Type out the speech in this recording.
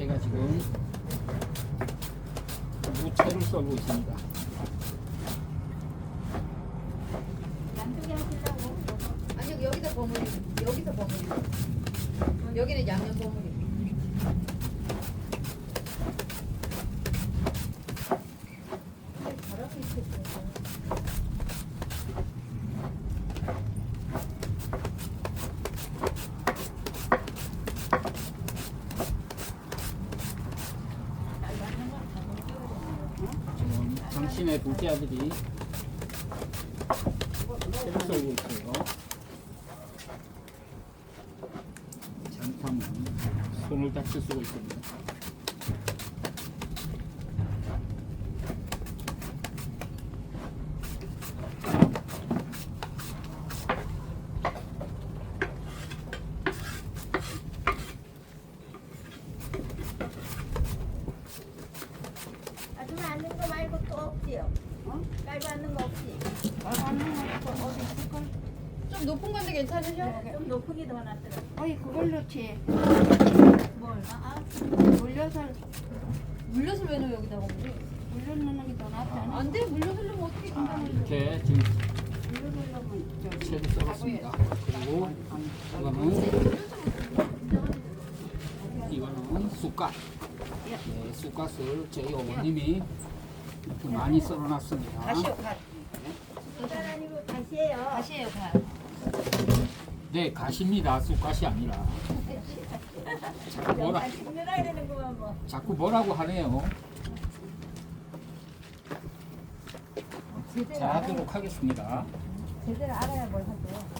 제가 지금 무채를 썰고 있습니다. 양쪽에 하시려고. 아니 여기- 여기서 버무리 여기서 버무리 여기는 양념 버무리 잘하고 있겠어. 지금 당신의 아들이 채를 썰고 있어요. 잠깐만 손을 다쳐 쓰고 있습니다. 앉는 거 말고 또 없지요? 어? 깔고 앉는 거 없지? 깔고 앉는 거 어디 있을 걸? 좀 높은 건데 괜찮으셔? 좀 높은 더 낫더라. 어이 그걸 넣지 뭘? 아, 물엿을 물엿을 왜 넣어 여기다가 버무리? 물엿 넣는 게 더 낫지 않아? 안 돼 물엿을 넣으면 어떻게 아, 금방 이렇게 지금 물엿을 넣으면 저기 채를 썰었습니다. 그리고 이거는 이거는 쑥갓. 네, 쑥갓을 저희 어머님이 이렇게 많이 썰어놨습니다. 가시오 가 다시예요. 다시해요 가 네, 가십니다. 쑥갓이 아니라. 자꾸 뭐라, 다시 늘어야 되는 거만 뭐. 자꾸 뭐라고 하네요. 자, 하도록 하겠습니다. 제대로 알아야 뭘 하죠.